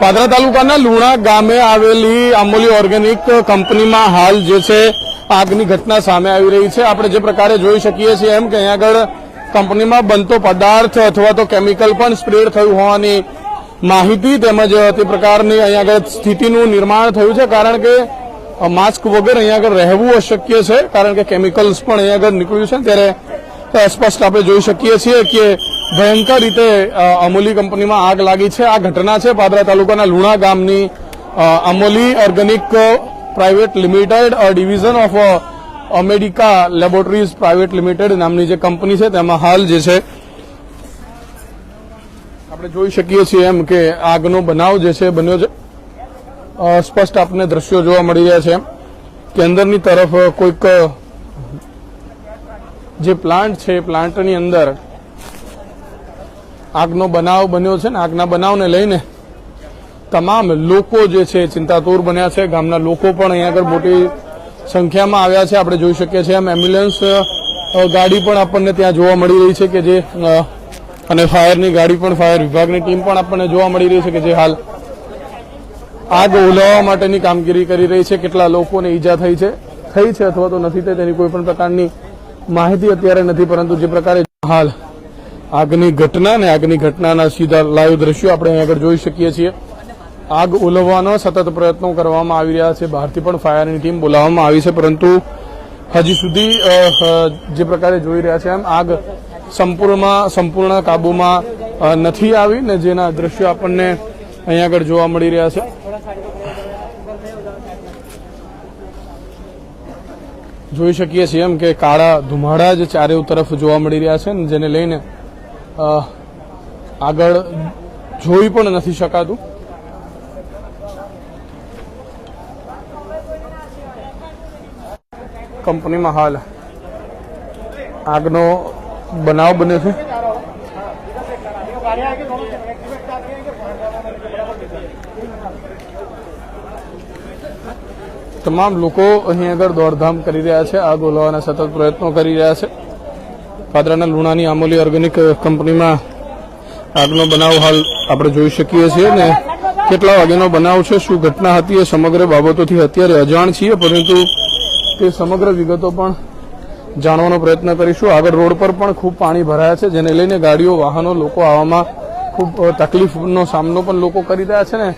પાદરા તાલુકાના લુણા ગામે આવેલી અમૂલ્ય ઓર્ગેનિક કંપનીમાં હાલ જે છે આગની ઘટના સામે આવી રહી છે. આપણે જે પ્રકારે જોઈ શકીએ છીએ એમ કે અહીંયા આગળ કંપનીમાં બનતો પદાર્થ અથવા તો કેમિકલ પણ સ્પ્રેડ થયું હોવાની માહિતી તેમજ તે પ્રકારની અહીંયા આગળ સ્થિતિનું નિર્માણ થયું છે. કારણ કે માસ્ક વગર અહીંયા આગળ રહેવું અશક્ય છે. કારણ કે કેમિકલ્સ પણ અહીંયા આગળ નીકળ્યું છે. ત્યારે સ્પષ્ટ આપણે જોઈ શકીએ છીએ કે ભયંકર રીતે અમૂલી કંપનીમાં આગ લાગી છે. આ ઘટના છે પાદરા તાલુકાના લુણા ગામની. Amuli organic private limited division of America laboratories private limited નામની જે કંપની છે, તેમાં હાલ જે છે, આપણે જોઈ શકીએ છીએ એમ કે આગનો બનાવ જે છે, બન્યો છે. સ્પષ્ટ આપને દ્રશ્યો જોવા મળી રહ્યા છે. કે અંદરની તરફ કોઈક જે પ્લાન્ટ છે પ્લાન્ટની અંદર આગનો બનાવ બન્યો છે ને, આગના બનાવને લઈને તમામ લોકો જે છે ચિંતાતુર બન્યા છે. ગામના લોકો પણ અહીંયા આગળ મોટી સંખ્યામાં આવ્યા છે. આપણે જોઈ શકીએ છીએ એમ એમ્બ્યુલન્સ ગાડી પણ આપણને ત્યાં જોવા મળી રહી છે કે જે અને ફાયરની ગાડી પણ, ફાયર વિભાગની ટીમ પણ આપણને જોવા મળી રહી છે કે જે હાલ આગ ઓલવવા માટેની કામગીરી કરી રહી છે. કેટલા લોકોને ઈજા થઈ છે થઈ છે અથવા તો નથી થઈ તેની કોઈ પણ પ્રકારની માહિતી અત્યારે નથી. પરંતુ જે પ્રકારે હાલ આગની ઘટના ને આગની ઘટનાના સીધા લાઈવ દ્રશ્યો આપણે અહીં આગળ જોઈ શકીએ છીએ. આગ ઓલવવાના સતત પ્રયત્નો કરવામાં આવી રહ્યા છે. બહારથી પણ ફાયરની ટીમ બોલાવવામાં આવી છે, પરંતુ હજી સુધી જે પ્રકારે જોઈ રહ્યા છે એમ, આગ સંપૂર્ણમાં, સંપૂર્ણ કાબુમાં નથી આવી ને જેના દ્રશ્યો આપણને અહીં આગળ જોવા મળી રહ્યા છે. જોઈ શકીએ છીએ એમ કે કાળા ધુમાડા જ ચારે તરફ જોવા મળી રહ્યા છે જેને લઈને આગળ જોઈ પણ નથી શકાતું. કંપનીમાં હાલ આગનો બનાવ બન્યો છે. તમામ લોકો અહીં આગળ દોડધામ કરી રહ્યા છે, આગ ઓલવાના સતત પ્રયત્નો કરી રહ્યા છે. પાદરાના લુણાની આમોલી ઓર્ગેનિક કંપનીમાં આગનો બનાવ હાલ આપણે જોઈ શકીએ છીએ ને કેટલા વાગ્યાનો બનાવ છે, શું ઘટના હતી એ સમગ્ર બાબતોથી અત્યારે અજાણ છીએ, પરંતુ તે સમગ્ર વિગતો પણ જાણવાનો પ્રયત્ન કરીશું. આગળ રોડ પર પણ ખૂબ પાણી ભરાયા છે, જેને લઈને ગાડીઓ, વાહનો લોકો આવવામાં ખૂબ તકલીફનો સામનો પણ લોકો કરી રહ્યા છે ને.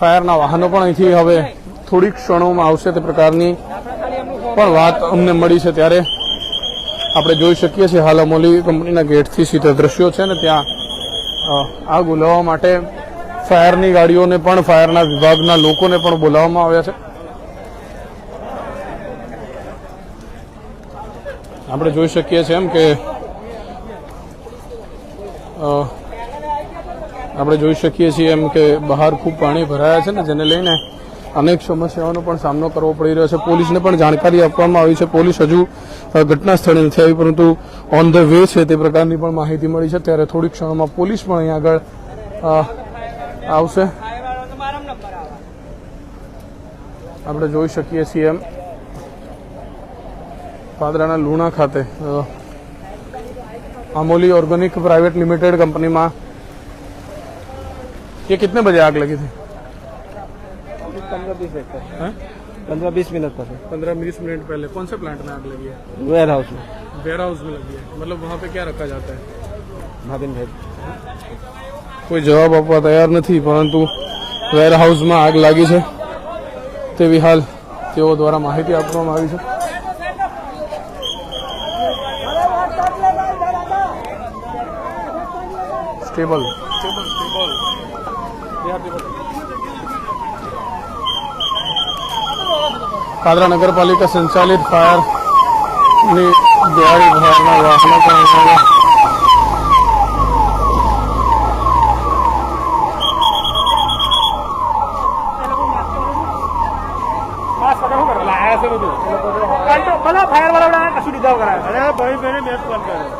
ફાયરના વાહનો પણ અહીંથી હવે થોડીક ક્ષણોમાં આવશે તે પ્રકારની પણ વાત અમને મળી છે ત્યારે. આપણે જોઈ શકીએ છીએ હાલ અમોલી કંપનીના ગેટથી સીધા દ્રશ્યો છે ને ત્યાં આગ ઉલાવવા માટે ફાયરની ગાડીઓને પણ, ફાયરના વિભાગના લોકોને પણ બોલાવવામાં આવ્યા છે. આપણે જોઈ શકીએ છીએ એમ કે આપણે જોઈ શકીએ છીએ એમ કે બહાર ખૂબ પાણી ભરાયા છે ને, જેને લઈને અનેક સમસ્યાઓનો પણ સામનો કરવો પડી રહ્યો છે પોલીસને પણ જાણકારી આપવામાં આવી છે પોલીસ હજુ અ, ઘટના સ્થળે નથી આવી પરંતુ ઓન ધ વે છે તે પ્રકારની પણ માહિતી મળી છે ત્યારે થોડી ક્ષણોમાં પોલીસ પણ અહીં આગળ અ, આવશે આપણે જોઈ શકીએ છીએ એમ પાદરાના લુણા ખાતે અ, Amoli organic private limited company में ये कितने बजे आग लगी थी पंद्रह बीस मिनट पर हैं? पंद्रह बीस मिनट पर पंद्रह बीस मिनट पहले कौन से प्लांट में आग लगी है वेयर हाउस में वेयर हाउस में लगी है मतलब वहाँ पे क्या रखा जाता है भाभिन भेज કોઈ જવાબ આપવા તૈયાર નથી પરંતુ વેર હાઉસમાં આગ લાગી છે તેવી હાલ તેઓ દ્વારા માહિતી આપવામાં આવી છે સ્ટેબલ પાદરા નગરપાલિકા સંચાલિત ફાયરની દિવાળી ફાયરના વાહનો પણ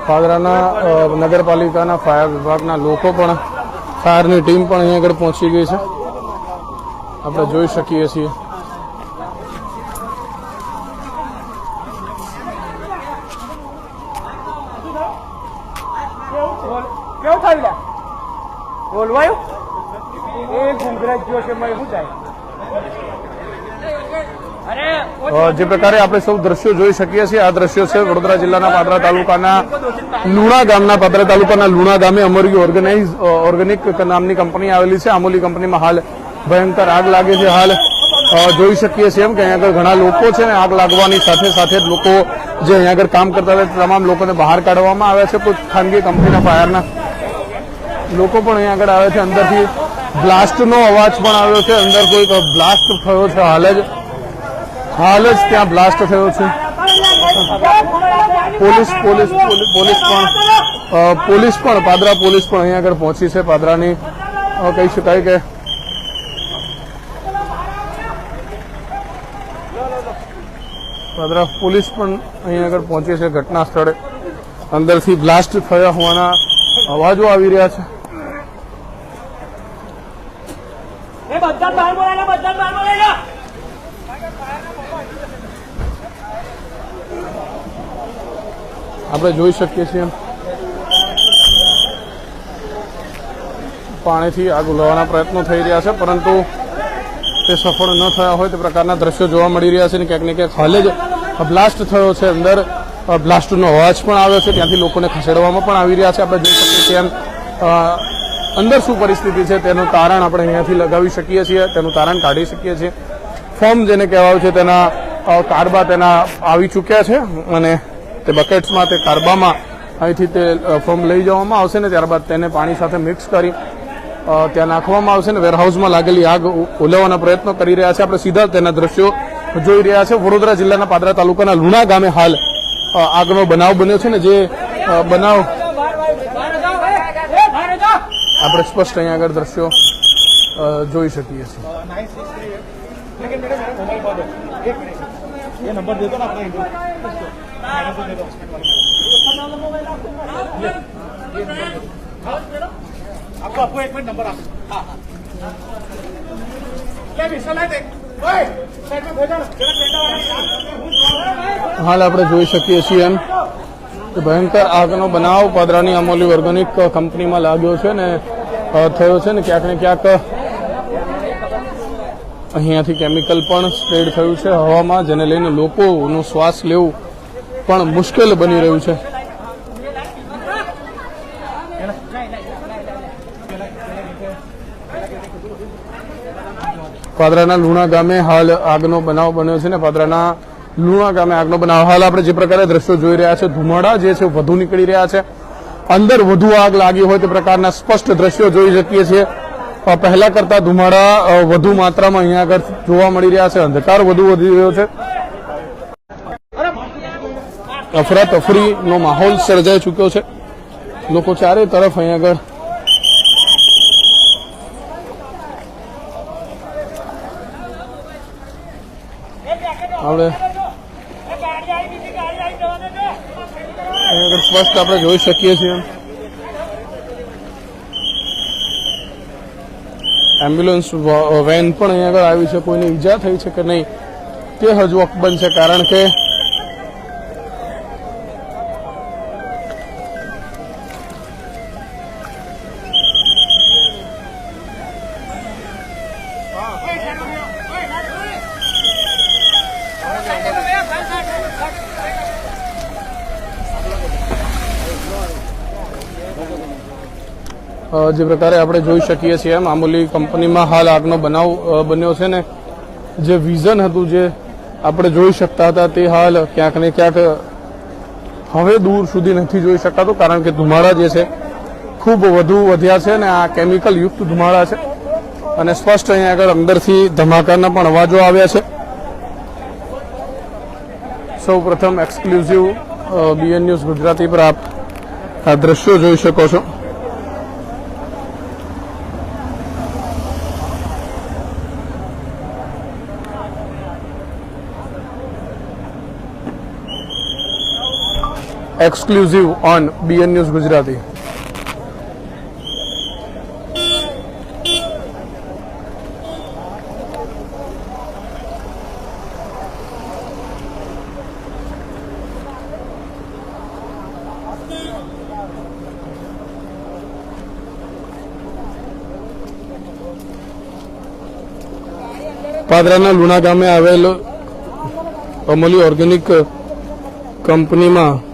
પાદરાના નગરપાલિકાના ફાયર વિભાગના લોકો પણ ફાયરની ટીમ પણ અહીં આગળ પહોંચી ગઈ છે. આપણે જોઈ શકીએ છીએ. કેવું થયું લે? બોલવાયું? એ ઘૂંઘરા ગયો છે મેં શું થાય? જે પ્રકારે આપણે સૌ દ્રશ્યો જોઈ શકીએ છીએ આ દ્રશ્યો છે વડોદરા જિલ્લાના પાદરા તાલુકાના લુણા ગામના પાદરા તાલુકાના લુણા ગામે અમરી ઓર્ગેનાઇઝ ઓર્ગેનિક નામની કંપની આવેલી છે. અમૂલી કંપનીમાં હાલ ભયંકર આગ લાગે છે. હાલ જોઈ શકીએ છીએ એમ કે અહીંયા આગળ ઘણા લોકો છે ને આગ લાગવાની સાથે સાથે જ લોકો જે અહીંયા આગળ કામ કરતા હતા તે તમામ લોકોને બહાર કાઢવામાં આવ્યા છે. કોઈ ખાનગી કંપનીના ફાયરના લોકો પણ અહીંયા આગળ આવે છે. અંદરથી બ્લાસ્ટનો અવાજ પણ આવ્યો છે. અંદર કોઈક બ્લાસ્ટ થયો છે હાલ જ. હાલ જ ત્યાં બ્લાસ્ટ થયો છે. પોલીસ પોલીસ પોલીસ પોલીસ પણ અ, પોલીસ પણ પાદરા પોલીસ પણ અહીંયા આગળ પહોંચી છે. પાદરાની અ, કહી શકાય કે પાદરા પોલીસ પણ અહીંયા આગળ પહોંચી છે ઘટના સ્થળે. અંદરથી બ્લાસ્ટ થયા હોવાના અવાજો આવી રહ્યા છે. આપણે જોઈ શકીએ છીએ. પાણીથી આગ ઉલાવવાના પ્રયત્નો થઈ રહ્યા છે પરંતુ તે સફળ ન થયા હોય તે પ્રકારના દ્રશ્યો જોવા મળી રહ્યા છે ને ક્યાંક ને ક્યાંક હાલે જ બ્લાસ્ટ થયો છે અંદર. બ્લાસ્ટનો અવાજ પણ આવ્યો છે. ત્યાંથી લોકોને ખસેડવામાં પણ આવી રહ્યા છે. આપણે જોઈ શકીએ છીએ અંદર શું પરિસ્થિતિ છે તેનું તારણ આપણે અહીંયાથી લગાવી શકીએ છીએ. તેનું તારણ કાઢી શકીએ છીએ. ફોર્મ જેને કહેવાય છે તેના કારબા તેના આવી ચૂક્યા છે અને તે બકેટ્સમાં તે કારબામાં અહીંથી તે ફોર્મ લઈ જવામાં આવશે ને ત્યારબાદ તેને પાણી સાથે મિક્સ કરી ત્યાં નાખવામાં આવશે ને વેરહાઉસમાં લાગેલી આગ ઓલવવાના પ્રયત્નો કરી રહ્યા છે. આપણે સીધા તેના દ્રશ્યો જોઈ રહ્યા છે વડોદરા જિલ્લાના પાદરા તાલુકાના લુણા ગામે હાલ અ, આગનો બનાવ બન્યો છે ને જે અ, બનાવ આપણે સ્પષ્ટ અહીંયા આગળ દ્રશ્યો અ, જોઈ શકીએ છીએ ये नंबर दे दो ना अपना आपको आपको एक मिनट नंबर आप हाँ हाँ क्या विशाल है देख હાલ આપણે જોઈ શકીએ છીએ એમ કે ભયંકર આગનો બનાવ પાદરાની અમોલી ઓર્ગેનિક કંપનીમાં લાગ્યો છે ને થયો છે ને, ક્યાંક ને ક્યાંક અહીંયાથી કેમિકલ પણ સ્પ્રેડ થયું છે હવામાં, જેને લઈને લોકોનું શ્વાસ લેવું પણ મુશ્કેલ બની રહ્યું છે. પાદરાના લુણા ગામે હાલ આગનો બનાવ બન્યો છે ને પાદરાના લુણા ગામે આગનો બનાવ. હાલ આપણે જે પ્રકારે દ્રશ્યો જોઈ રહ્યા છે, ધુમાડા જે છે, વધુ નીકળી રહ્યા છે. અંદર વધુ આગ લાગી હોય તે પ્રકારના સ્પષ્ટ દ્રશ્યો જોઈ શકીએ છીએ. પહેલા કરતા ધુમાડા વધુ માત્રામાં અહીંયા આગળ જોવા મળી રહ્યા છે. અંધકાર વધુ વધી રહ્યો છે. અફરાતફરીનો માહોલ સર્જાઈ ચૂક્યો છે. લોકો ચારે તરફ અહીંયા આગળ આપણે આગળ સ્પષ્ટ આપણે જોઈ શકીએ છીએ. એમ્બ્યુલન્સ વેન પણ અહીંયા આગળ આવી છે. કોઈને ઈજા થઈ છે કે નહીં તે હજુ અકબંધ છે, કારણ કે જે પ્રકારે આપણે જોઈ શકીએ છીએ એમ આમોલી કંપનીમાં હાલ આગનો બનાવ બન્યો છે ને, જે વિઝન હતું જે આપણે જોઈ શકતા હતા તે હાલ ક્યાંક ને ક્યાંક હવે દૂર સુધી નથી જોઈ શકાતું, કારણ કે ધુમાડા જે છે, ખૂબ વધુ વધ્યા છે અને આ કેમિકલ યુક્ત ધુમાડા છે. અને સ્પષ્ટ અહીંયા આગળ અંદરથી ધમાકાના પણ અવાજો આવ્યા છે. સૌ પ્રથમ એક્સક્લુઝિવ બીએન ન્યૂઝ ગુજરાતી પર આપ આ દ્રશ્યો જોઈ શકો છો. Exclusive on B N news Gujarati પાદરાના Luna ગામે આવેલ અમલી ઓર્ગેનિક કંપનીમાં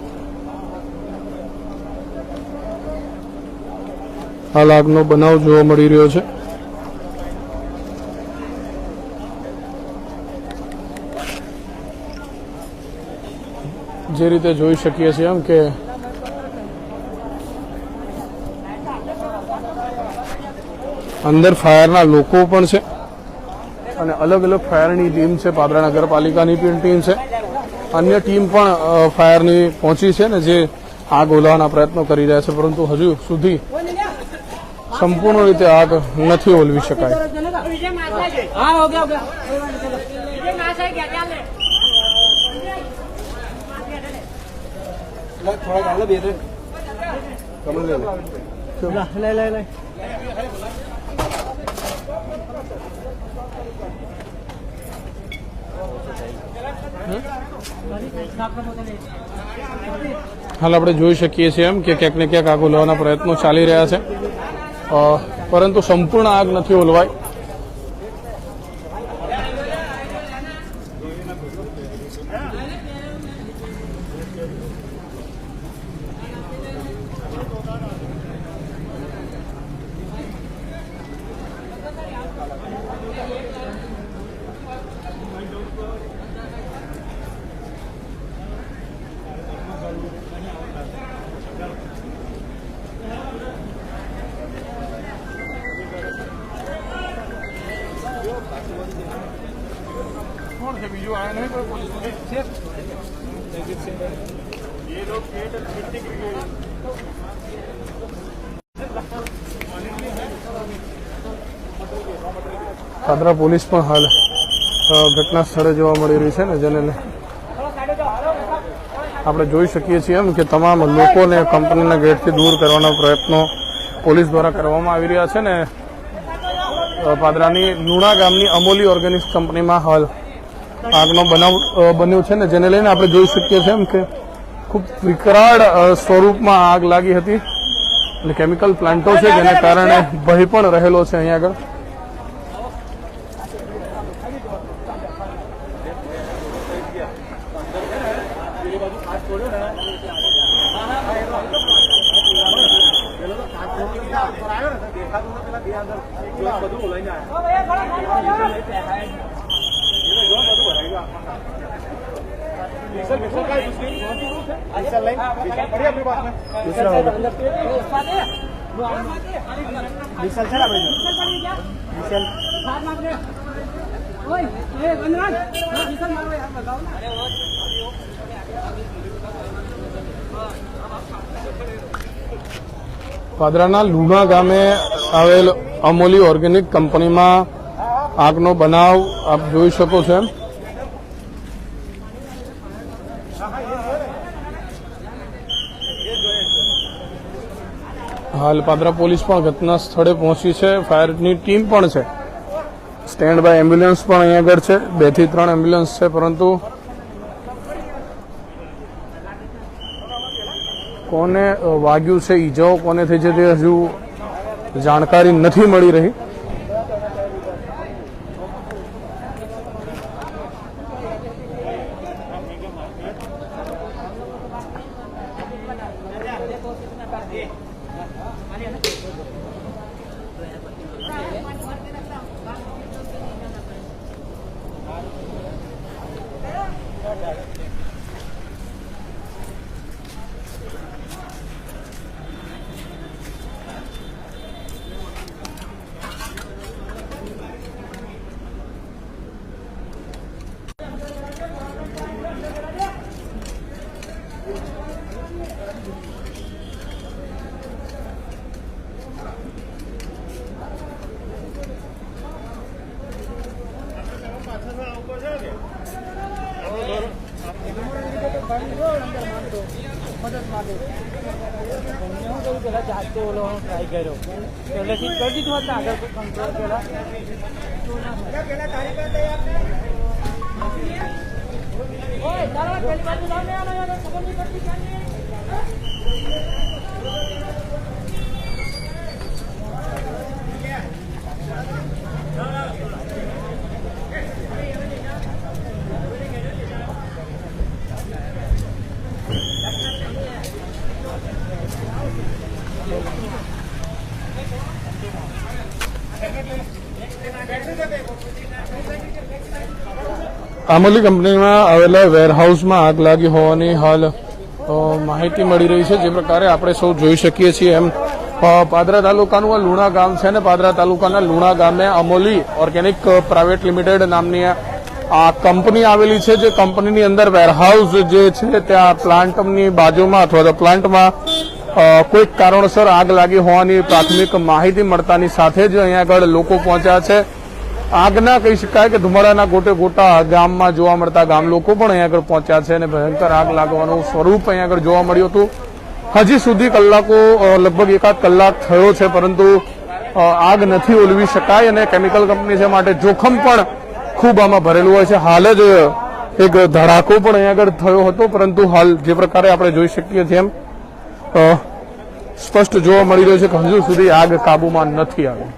હાલ આગનો બનાવ જોવા મળી રહ્યો છે. જે રીતે જોઈ શકીએ છીએ એમ કે અંદર ફાયરના લોકો પણ છે અને અલગ અલગ ફાયરની ટીમ છે. પાદરા નગરપાલિકાની પણ ટીમ છે. અન્ય ટીમ પણ ફાયરની પહોંચી છે ને જે આગ ઓલવવાના પ્રયત્નો કરી રહ્યા છે. પરંતુ હજુ સુધી સંપૂર્ણ રીતે આગ નથી ઓલવી શકાય. હાલ આપણે જોઈ શકીએ છીએ એમ કે ક્યાંક ને ક્યાંક આગો લેવાના પ્રયત્નો ચાલી રહ્યા છે. પરંતુ સંપૂર્ણ આગ નથી ઓલવાઈ પાદરા પોલીસ પણ હાલ ઘટના સ્થળે જોવા મળી રહી છે ને જેને આપણે જોઈ શકીએ છીએ એમ કે તમામ લોકોને કંપનીના ગેટથી દૂર કરવાના પ્રયત્નો પોલીસ દ્વારા કરવામાં આવી રહ્યા છે ને પાદરાની લુણા ગામની અમોલી ઓર્ગેનિક્સ કંપનીમાં હાલ આગનો બનાવ બન્યો છે ને જેને લઈને આપણે જોઈ શકીએ છીએ એમ કે ખૂબ વિકરાળ સ્વરૂપમાં આગ લાગી હતી. એટલે કેમિકલ પ્લાન્ટો છે જેને કારણે ભય પણ રહેલો છે અહીંયા આગળ. ओए ए बंदरान विशाल मारो यार लगाओ ना પાદરાના લુણા ગામે આવેલ અમોલી ઓર્ગેનિક કંપનીમાં આગનો બનાવ આપ જોઈ શકો છો એમ હાલ પાદરા પોલીસ પણ ઘટના સ્થળે પહોંચી છે. ફાયરની ટીમ પણ છે. સ્ટેન્ડ બાય એમ્બ્યુલન્સ પણ અહીંયા આગળ છે. બેથી ત્રણ એમ્બ્યુલન્સ છે, પરંતુ કોને વાગ્યું છે? ઈજાઓ કોને થઈ છે તે હજુ જાણકારી નથી મળી રહી. કર્યો. પહેલેથી કરી દીધું હતું આગળ કંટ્રોલ પેલા આમલી કંપનીમાં આવેલા વેરહાઉસમાં આગ લાગી હોવાની હાલ માહિતી મળી રહી છે. જે પ્રકારે આપણે સૌ જોઈ શકીએ છીએ એમ. પાદરા તાલુકાનું આ લુણા ગામ છે ને પાદરા તાલુકાના લુણા ગામે અમોલી ઓર્ગેનિક પ્રાઇવેટ લિમિટેડ નામની આ કંપની આવેલી છે, જે કંપનીની અંદર વેરહાઉસ જે છે ત્યાં પ્લાન્ટની બાજુમાં અથવા તો પ્લાન્ટમાં કોઈક કારણોસર આગ લાગી હોવાની પ્રાથમિક માહિતી મળતાની સાથે જ અહીંયા આગળ લોકો પહોંચ્યા છે. આગના કહી શકાય કે ધુમાડાના ગોટે ગોટા ગામમાં જોવા મળતા ગામ લોકો પણ અહીંયા આગળ પહોંચ્યા છે અને ભયંકર આગ લાગવાનું સ્વરૂપ અહીંયા આગળ જોવા મળ્યું હતું. હજી સુધી કલાકો લગભગ એકાદ કલાક થયો છે, પરંતુ આગ નથી ઓલવી શકાય અને કેમિકલ કંપની છે માટે જોખમ પણ ખૂબ આમાં ભરેલું હોય છે. હાલ જ એક ધડાકો પણ અહીંયા આગળ થયો હતો, પરંતુ હાલ જે પ્રકારે આપણે જોઈ શકીએ છીએ એમ સ્પષ્ટ જોવા મળી રહ્યું છે કે હજુ સુધી આગ કાબુમાં નથી આવી.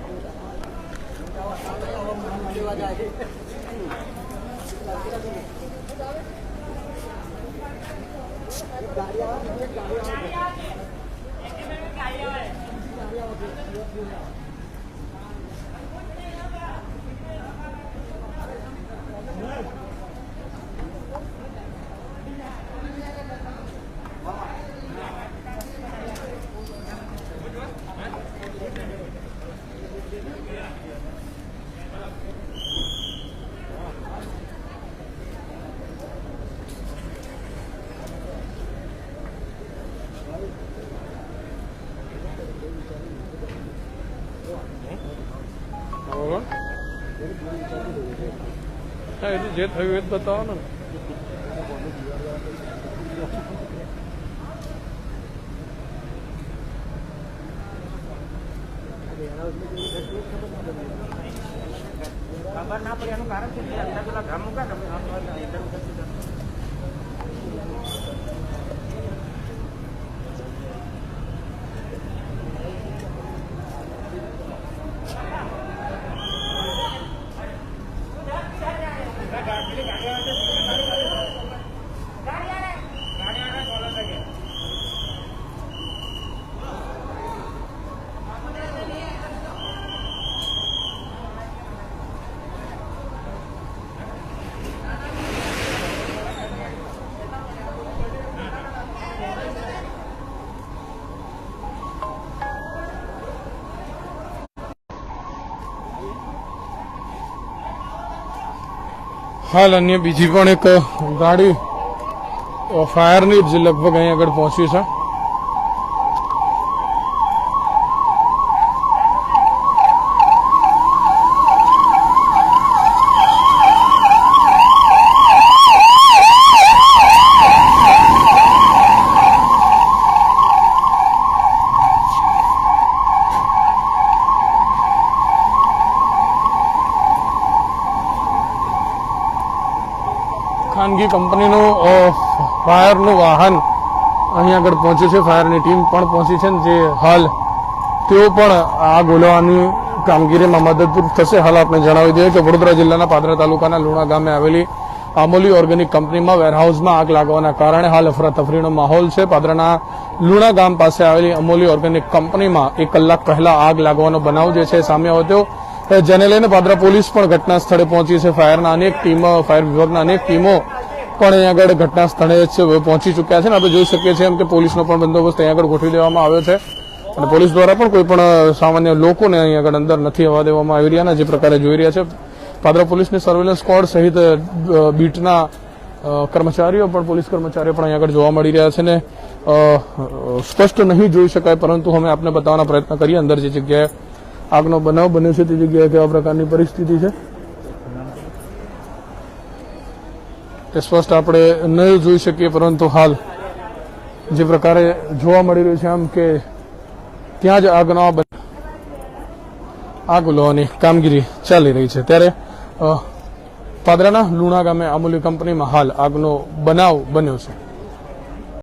હા એ તો જે થયું એ જ બતાવો ને ખબર ના પડે એનું કારણ શું છે અંદર પેલા ગામ મૂકા તમે આમ અંદર ઉતરતી જાઓ. હાલ અન્ય બીજી પણ એક ગાડી ફાયરની જ લગભગ અહીં આગળ પહોંચી છે. ખાનગી કંપનીનું ફાયરનું વાહન અહીં આગળ પહોંચ્યું છે. ફાયરની ટીમ પણ પહોંચી છે જે હાલ તેઓ પણ આગ ગોલવાની કામગીરીમાં મદદરૂપ થશે. હાલ આપણે જણાવી દઈએ કે વડોદરા જિલ્લાના પાદરા તાલુકાના લુણા ગામે આવેલી આમોલી ઓર્ગેનિક કંપનીમાં વેરહાઉસમાં આગ લાગવાના કારણે હાલ અફરાતફરીનો માહોલ છે. પાદરાના લુણા ગામ પાસે આવેલી અમોલી ઓર્ગેનિક કંપનીમાં એક કલાક પહેલા આગ લાગવાનો બનાવ જે છે સામે આવ્યો જેને લઈને પાદરા પોલીસ પણ ઘટના સ્થળે પહોંચી છે. ફાયરના અનેક ટીમો, ફાયર વિભાગના અનેક ટીમો પણ અહીં આગળ ઘટના સ્થળે જ પહોંચી ચૂક્યા છે ને આપણે જોઈ શકીએ છીએ એમ કે પોલીસનો પણ બંદોબસ્ત અહીં આગળ ગોઠવી દેવામાં આવ્યો છે. અને પોલીસ દ્વારા પણ કોઈ પણ સામાન્ય લોકોને અહીં આગળ અંદર નથી આવવા દેવામાં આવી રહ્યા અને જે પ્રકારે જોઈ રહ્યા છે. પાદરા પોલીસની સર્વેલન્સ સ્ક્વોડ સહિત બીટના કર્મચારીઓ પણ, પોલીસ કર્મચારીઓ પણ અહીં આગળ જોવા મળી રહ્યા છે ને સ્પષ્ટ નહીં જોઈ શકાય પરંતુ અમે આપને બતાવવાનો પ્રયત્ન કરીએ. અંદર જે જગ્યાએ આગનો બનાવ બન્યો છે તે જગ્યાએ કેવા પ્રકારની પરિસ્થિતિ છે? તે સ્પષ્ટ આપણે નહીં જોઈ શકીએ, પરંતુ હાલ જે પ્રકારે જોવા મળી રહ્યું છે આમ કે ત્યાં જ આગનો આગ ઉલવાની કામગીરી ચાલી રહી છે. ત્યારે પાદરાના લુણા ગામે અમૂલ્ય કંપનીમાં હાલ આગનો બનાવ બન્યો છે.